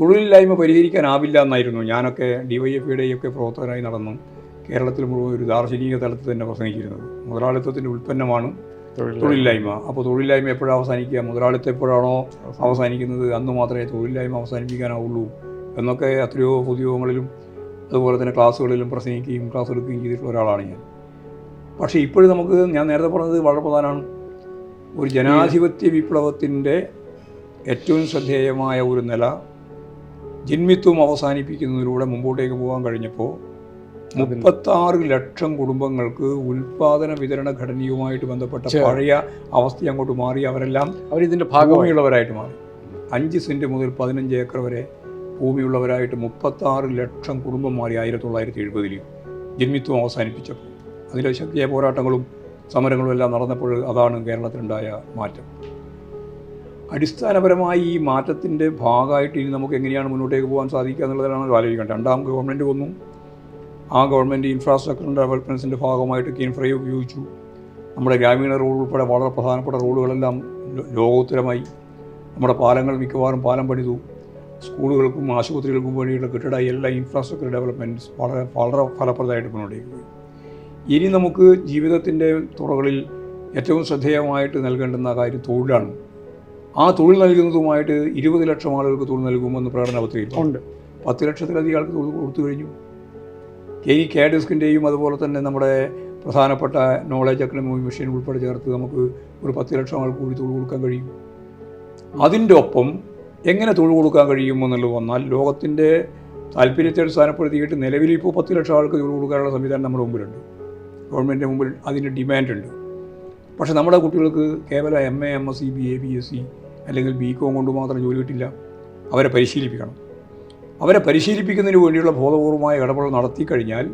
തൊഴിലില്ലായ്മ പരിഹരിക്കാനാവില്ല എന്നായിരുന്നു. ഞാനൊക്കെ ഡി വൈ എഫ് ഐയുടെയൊക്കെ പ്രവർത്തകനായി നടന്നു കേരളത്തിൽ മുഴുവൻ ഒരു ദാർശനിക തലത്തിൽ തന്നെ പ്രസംഗിച്ചിരുന്നത്. മുതലാളിത്തത്തിന്റെ ഉൽപ്പന്നമാണ് തൊഴിലില്ലായ്മ. അപ്പോൾ തൊഴിലില്ലായ്മ എപ്പോഴാണ് അവസാനിക്കുക? മുതലാളിത്തം എപ്പോഴാണോ അവസാനിക്കുന്നത്? അന്ന് മാത്രമേ തൊഴിലില്ലായ്മ അവസാനിപ്പിക്കാനാവുള്ളൂ എന്നൊക്കെ എത്രയോ പൊതുയോഗങ്ങളിലും അതുപോലെ തന്നെ ക്ലാസ്സുകളിലും പ്രസംഗിക്കുകയും ക്ലാസ് എടുക്കുകയും ചെയ്തിട്ടുള്ള ഒരാളാണ് ഞാൻ. പക്ഷേ ഇപ്പോഴും നമുക്ക് ഞാൻ നേരത്തെ പറഞ്ഞത് വളരെ പ്രധാനമാണ്. ഒരു ജനാധിപത്യ വിപ്ലവത്തിന്റെ ഏറ്റവും ശ്രദ്ധേയമായ ഒരു നില ജന്മിത്വം അവസാനിപ്പിക്കുന്നതിലൂടെ മുമ്പോട്ടേക്ക് പോകാൻ കഴിഞ്ഞപ്പോൾ മുപ്പത്താറ് ലക്ഷം കുടുംബങ്ങൾക്ക് ഉൽപാദന വിതരണ ഘടനയുമായിട്ട് ബന്ധപ്പെട്ട പഴയ അവസ്ഥ അങ്ങോട്ട് മാറി. അവരെല്ലാം അവരിതിന്റെ ഭാഗമായി. ഭൂമിയുള്ളവരായിട്ട് മാറി. അഞ്ച് സെന്റ് മുതൽ പതിനഞ്ച് ഏക്കർ വരെ ഭൂമിയുള്ളവരായിട്ട് മുപ്പത്താറ് ലക്ഷം കുടുംബം മാറി ആയിരത്തി തൊള്ളായിരത്തി എഴുപതിൽ ജന്മിത്വം അവസാനിപ്പിച്ചപ്പോൾ. അതിലെ ശക്തിയായ പോരാട്ടങ്ങളും സമരങ്ങളും എല്ലാം നടന്നപ്പോൾ അതാണ് കേരളത്തിലുണ്ടായ മാറ്റം. അടിസ്ഥാനപരമായി ഈ മാറ്റത്തിന്റെ ഭാഗമായിട്ട് ഇനി നമുക്ക് എങ്ങനെയാണ് മുന്നോട്ടേക്ക് പോകാൻ സാധിക്കുക എന്നുള്ളതാണ് ആലോചിക്കേണ്ടത്. രണ്ടാം ഗവൺമെന്റ് വന്നു. ആ ഗവൺമെന്റ് ഇൻഫ്രാസ്ട്രക്ചർ ഡെവലപ്മെന്റ്സിന്റെ ഭാഗമായിട്ട് കീൻഫ്രൈ ഉപയോഗിച്ചു. നമ്മുടെ ഗ്രാമീണ റോഡ് ഉൾപ്പെടെ വളരെ പ്രധാനപ്പെട്ട റോഡുകളെല്ലാം ലോകോത്തരമായി. നമ്മുടെ പാലങ്ങൾ മിക്കവാറും പാലം പണിതു. സ്കൂളുകൾക്കും ആശുപത്രികൾക്കും വേണ്ടിയുള്ള കെട്ടിട എല്ലാ ഇൻഫ്രാസ്ട്രക്ചർ ഡെവലപ്മെന്റ്സ് വളരെ വളരെ ഫലപ്രദമായിട്ട് മുന്നോട്ടേക്ക് പോയി. ഇനി നമുക്ക് ജീവിതത്തിന്റെ തുറകളിൽ ഏറ്റവും ശ്രദ്ധേയമായിട്ട് നൽകേണ്ടുന്ന കാര്യം തൊഴിലാണ്. ആ തൊഴിൽ നൽകുന്നതുമായിട്ട് ഇരുപത് ലക്ഷം ആളുകൾക്ക് തൊഴിൽ നൽകുമെന്ന് പ്രകടന പത്രികയിൽ ഉണ്ട്. പത്ത് ലക്ഷത്തിലധികം ആൾക്ക് തൊഴിൽ കൊടുത്തു കഴിഞ്ഞു. ഈ കെ ഡെസ്കിന്റെയും അതുപോലെ തന്നെ നമ്മുടെ പ്രധാനപ്പെട്ട നോളജ് അക്കാഡമി മെഷീൻ ഉൾപ്പെടെ ചേർത്ത് നമുക്ക് ഒരു പത്ത് ലക്ഷം ആൾക്ക് കൂടി തൊഴിൽ കൊടുക്കാൻ കഴിയും. അതിന്റെ ഒപ്പം എങ്ങനെ തൊഴിൽ കൊടുക്കാൻ കഴിയുമെന്നുള്ളത് വന്നാൽ ലോകത്തിന്റെ താല്പര്യത്തെ അടിസ്ഥാനപ്പെടുത്തിയിട്ട് നിലവിൽ ഇപ്പോൾ പത്ത് ലക്ഷം ആൾക്ക് തൊഴിൽ കൊടുക്കാനുള്ള സംവിധാനം നമ്മുടെ മുമ്പിലുണ്ട്. ഗവൺമെന്റിന്റെ മുമ്പിൽ അതിന് ഡിമാൻഡുണ്ട് പക്ഷേ നമ്മുടെ കുട്ടികൾക്ക് കേവലം M A M S C B A B S C അല്ലെങ്കിൽ ബി കോം കൊണ്ട് മാത്രം ജോലി കിട്ടില്ല. അവരെ പരിശീലിപ്പിക്കണം. അവരെ പരിശീലിപ്പിക്കുന്നതിന് വേണ്ടിയുള്ള ബോധപൂർവമായ ഇടപെടൽ നടത്തി കഴിഞ്ഞാൽ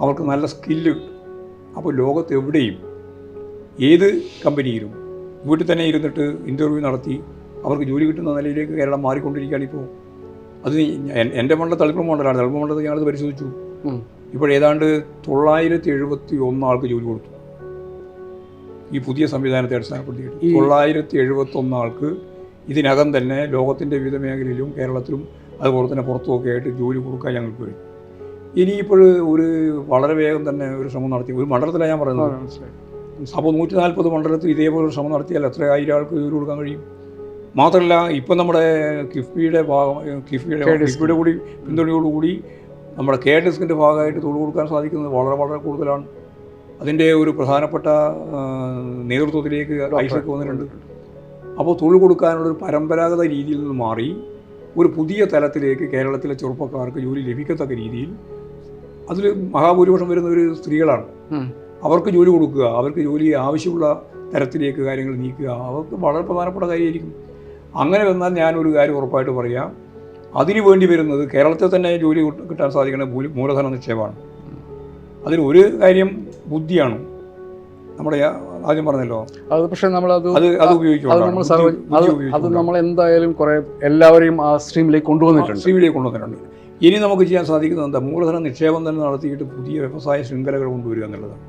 അവർക്ക് നല്ല സ്കില്ല് കിട്ടും. അപ്പോൾ ലോകത്ത് എവിടെയും ഏത് കമ്പനിയിലും വീട്ടിൽ തന്നെ ഇരുന്നിട്ട് ഇന്റർവ്യൂ നടത്തി അവർക്ക് ജോലി കിട്ടുന്ന നിലയിലേക്ക് കേരളം മാറിക്കൊണ്ടിരിക്കുകയാണ് ഇപ്പോൾ. അത് എൻ- എന്റെ മണ്ഡലം തളിപ്പുറം മണ്ഡലമാണ്. തളിപ്പുറം മണ്ഡലത്തിൽ ഞങ്ങളത് പരിശോധിച്ചു. ഇപ്പോഴേതാണ്ട് ഇപ്പോൾ ഏതാണ്ട് തൊള്ളായിരത്തി എഴുപത്തി ഒന്ന് ആൾക്ക് ജോലി കൊടുത്തു. ഈ പുതിയ സംവിധാനത്തെ അടിസ്ഥാനപ്പെടുത്തിയിട്ട് തൊള്ളായിരത്തി എഴുപത്തി ഒന്ന് ആൾക്ക് ഇതിനകം തന്നെ ലോകത്തിന്റെ വിവിധ മേഖലയിലും കേരളത്തിലും അതുപോലെ തന്നെ പുറത്തുമൊക്കെ ആയിട്ട് ജോലി കൊടുക്കാൻ ഞങ്ങൾക്ക് കഴിയും ഇനിയിപ്പോൾ ഒരു വളരെ വേഗം തന്നെ ഒരു ശ്രമം നടത്തി. ഒരു മണ്ഡലത്തിലാണ് ഞാൻ പറയുന്നത്. അപ്പോൾ നൂറ്റി നാൽപ്പത് മണ്ഡലത്തിൽ ഇതേപോലെ ഒരു ശ്രമം നടത്തിയാൽ എത്ര ആയിരം ആൾക്ക് ജോലി കൊടുക്കാൻ കഴിയും? മാത്രമല്ല ഇപ്പം നമ്മുടെ കിഫ്ബിയുടെ ഭാഗം കിഫ്ബിയുടെ. കിഫ്ബിയുടെ കൂടി പിന്തുണയോടുകൂടി നമ്മുടെ കെ ഡെസ്കിന്റെ ഭാഗമായിട്ട് തൊഴിൽ കൊടുക്കാൻ സാധിക്കുന്നത് വളരെ വളരെ കൂടുതലാണ്. അതിന്റെ ഒരു പ്രധാനപ്പെട്ട നേതൃത്വത്തിലേക്ക് ഐസക്ക് വന്നിട്ടുണ്ട്. അപ്പോൾ തൊഴിൽ കൊടുക്കാനുള്ളൊരു പരമ്പരാഗത രീതിയിൽ നിന്ന് മാറി ഒരു പുതിയ തലത്തിലേക്ക് കേരളത്തിലെ ചെറുപ്പക്കാർക്ക് ജോലി ലഭിക്കത്തക്ക രീതിയിൽ അതിൽ മഹാഭൂരിപക്ഷം ഒരു സ്ത്രീകളാണ്. അവർക്ക് ജോലി കൊടുക്കുക അവർക്ക് ജോലി ആവശ്യമുള്ള തരത്തിലേക്ക് കാര്യങ്ങൾ നീക്കുക അവർക്ക് വളരെ പ്രധാനപ്പെട്ട കാര്യമായിരിക്കും. അങ്ങനെ വന്നാൽ ഞാനൊരു കാര്യം ഉറപ്പായിട്ട് പറയാം. അതിനു വേണ്ടി വരുന്നത് കേരളത്തിൽ തന്നെ ജോലി കിട്ടാൻ സാധിക്കുന്ന മൂല- മൂലധന നിക്ഷേപമാണ്. അതിൽ ഒരു കാര്യം ബുദ്ധിയാണ്. നമ്മുടെ ആദ്യം പറഞ്ഞല്ലോ. അത് പക്ഷെ നമ്മൾ അത് അത് ബുദ്ധി അത്. നമ്മൾ എന്തായാലും കുറെ എല്ലാവരെയും ആ സ്ട്രീമിലേക്ക് കൊണ്ടുവന്നിട്ടുണ്ട്. സ്ട്രീമിലേക്ക് കൊണ്ടുവന്നിട്ടുണ്ട്. ഇനി നമുക്ക് ചെയ്യാൻ സാധിക്കുന്നത് എന്താ? മൂലധന നിക്ഷേപം തന്നെ നടത്തിയിട്ട് പുതിയ വ്യവസായ ശൃംഖലകൾ കൊണ്ടുവരിക എന്നുള്ളതാണ്.